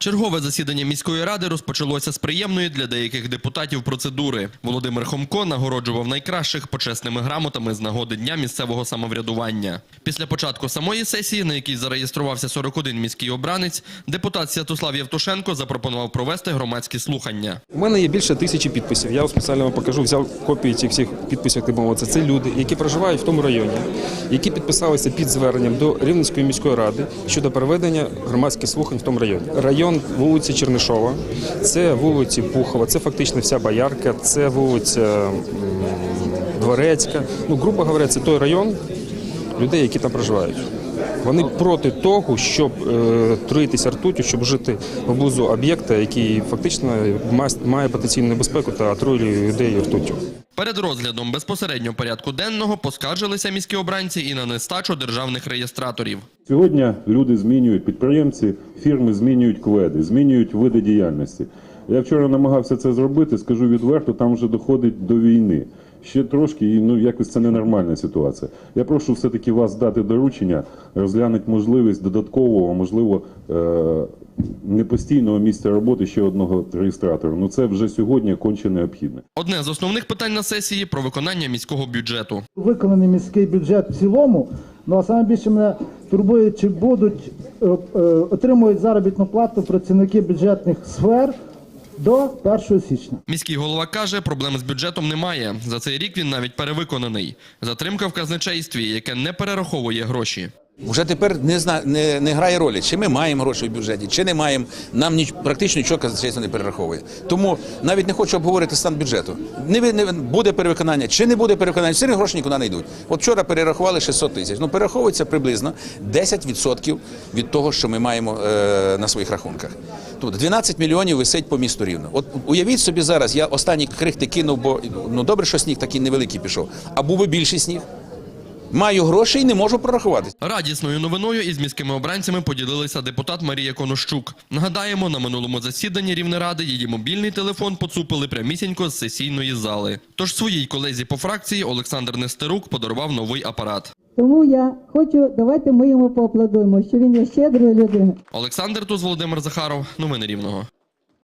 Чергове засідання міської ради розпочалося з приємної для деяких депутатів процедури. Володимир Хомко нагороджував найкращих почесними грамотами з нагоди дня місцевого самоврядування. Після початку самої сесії, на якій зареєструвався 41 міський обранець, депутат Святослав Євтушенко запропонував провести громадські слухання. У мене є більше тисячі підписів. Я спеціально вам покажу, взяв копії цих всіх підписів, як мовиться. Це люди, які проживають в тому районі, які підписалися під зверненням до Рівненської міської ради щодо проведення громадських слухань в тому районі. Район вулиці Чернишова, це вулиці Пухова, це фактично вся Боярка, це вулиця Дворецька. Ну, грубо говоря, це той район людей, які там проживають. Вони проти того, щоб е, труїтися ртуттю, щоб жити поблизу об'єкта, який фактично має потенційну небезпеку та отруює людей ртуттю. Перед розглядом безпосередньо порядку денного поскаржилися міські обранці і на нестачу державних реєстраторів. Сьогодні люди змінюють підприємці, фірми змінюють кведи, змінюють види діяльності. Я вчора намагався це зробити, скажу відверто, там вже доходить до війни. Ще трошки, і ну якось це ненормальна ситуація. Я прошу все-таки вас дати доручення, розглянути можливість додаткового, можливо, е- непостійного місця роботи ще одного реєстратора. Ну це вже сьогодні конче необхідне. Одне з основних питань на сесії про виконання міського бюджету. виконаний міський бюджет в цілому. Ну а саме більше мене турбує, чи будуть е, е, отримують заробітну плату працівники бюджетних сфер до 1 січня. Міський голова каже, проблем з бюджетом немає. За цей рік він навіть перевиконаний. Затримка в казначействі, яке не перераховує гроші. Вже тепер не, зна, не, не грає ролі, чи ми маємо гроші в бюджеті, чи не маємо. Нам ніч, практично нічого казначейство не перераховує. Тому навіть не хочу обговорити стан бюджету. Не, не буде перевиконання, чи не буде перевиконання, все гроші нікуди не йдуть. От вчора перерахували 600 тисяч. Ну перераховується приблизно 10% від того, що ми маємо е, на своїх рахунках. Тут 12 мільйонів висить по місту рівно. От уявіть собі зараз, я останні крихти кинув, бо ну добре, що сніг такий невеликий пішов. А був би більший сніг. Маю гроші і не можу прорахувати. Радісною новиною із міськими обранцями поділилися депутат Марія Конощук. Нагадаємо, на минулому засіданні Рівнеради її мобільний телефон поцупили прямісінько з сесійної зали. Тож своїй колезі по фракції Олександр Нестерук подарував новий апарат. Тому я хочу, давайте ми йому поаплодуємо, що він є щедрою людиною. Олександр Туз, Володимир Захаров. Новини Рівного.